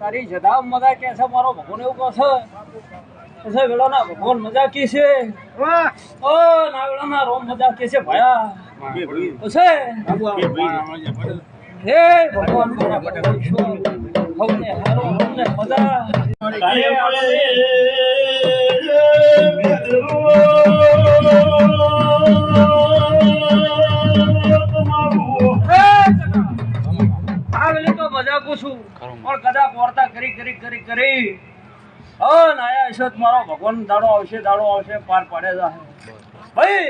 તારી જદા મજા કે છે મારો ભગવાન એવું કહો છે? ભગવાન મજા કે છે? ઓ ના વેળાના રોમ મજા કે છે ભયા. પછી હે ભગવાન મારા ભગવાન હારો હવને મજા. આ વેલી તો મજા પૂછું પણ કદાચ વાર્તા કરી કરી કરી કરી. હ નાયા હશે મારો ભગવાન દાડો આવશે દાડો આવશે પાર પાડે જાહે ભાઈ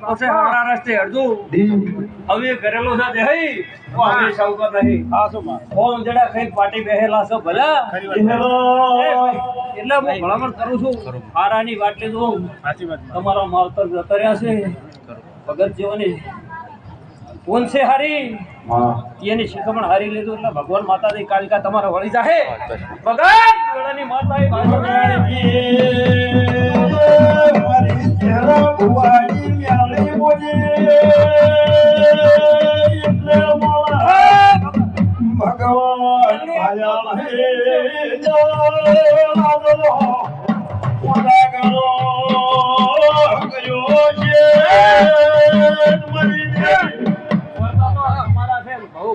પછી હારા રસ્તે અડધું. હવે કરેલો છે હઈ ઓ હવે સૌકત નહીં ઓમ જડા કંઈક પાટી બેહેલા છો ભલા? એટલે હું ભલામણ કરું છું. હારાની વાટે જો તમારો માવતર જતા રહ્યા છે. ભગત જેવાની કોણ છે હારી એની શિખામણ હારી લીધું એટલે ભગવાન માતાજી કાલિકા તમારા વળી જાહે. ભગત! વેળાની માતા એ ભગવાન માયા હે જાલો ઓલા ગણો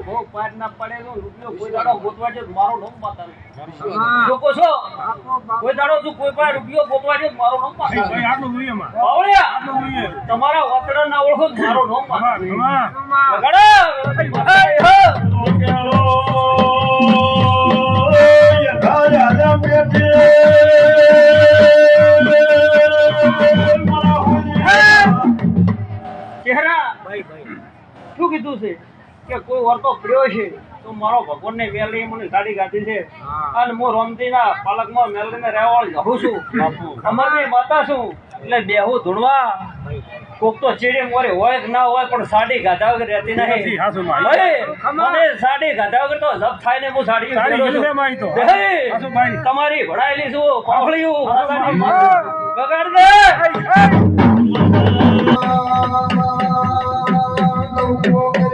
છે બહુ બહુ પાર ના રૂપિયો કોઈ દાડો ગોતવા છે મારો નામ માતાનું લોકો છો કોઈ દાડો તું કોઈ પાસે રૂપિયો ગોતવા છે મારો નામ માતાનું બાવળિયા, તમારા વાતડા ના ઓળખો મારો નામ. ચહેરા. શું કીધું છે? કે કોઈ વર્તો પડ્યો છે તો મારો ભગવાન ને વેલી મને ગાડી ગાધી છે અને હું રોમતી ના પાલકમાં મેલરી ને રહેવાળ જહું છું અમારી માતા છું એટલે બેહું ધૂણવા કોક તો ચીડી મોરી હોય કે ના હોય પણ સાડી ગાધા વગર રહેતી નહીં સાડી ગાધા વગર તો જપ થાય ને હું સાડી તમારી ભણાયેલી છું પાવળ્યું બગાડ દે Oh,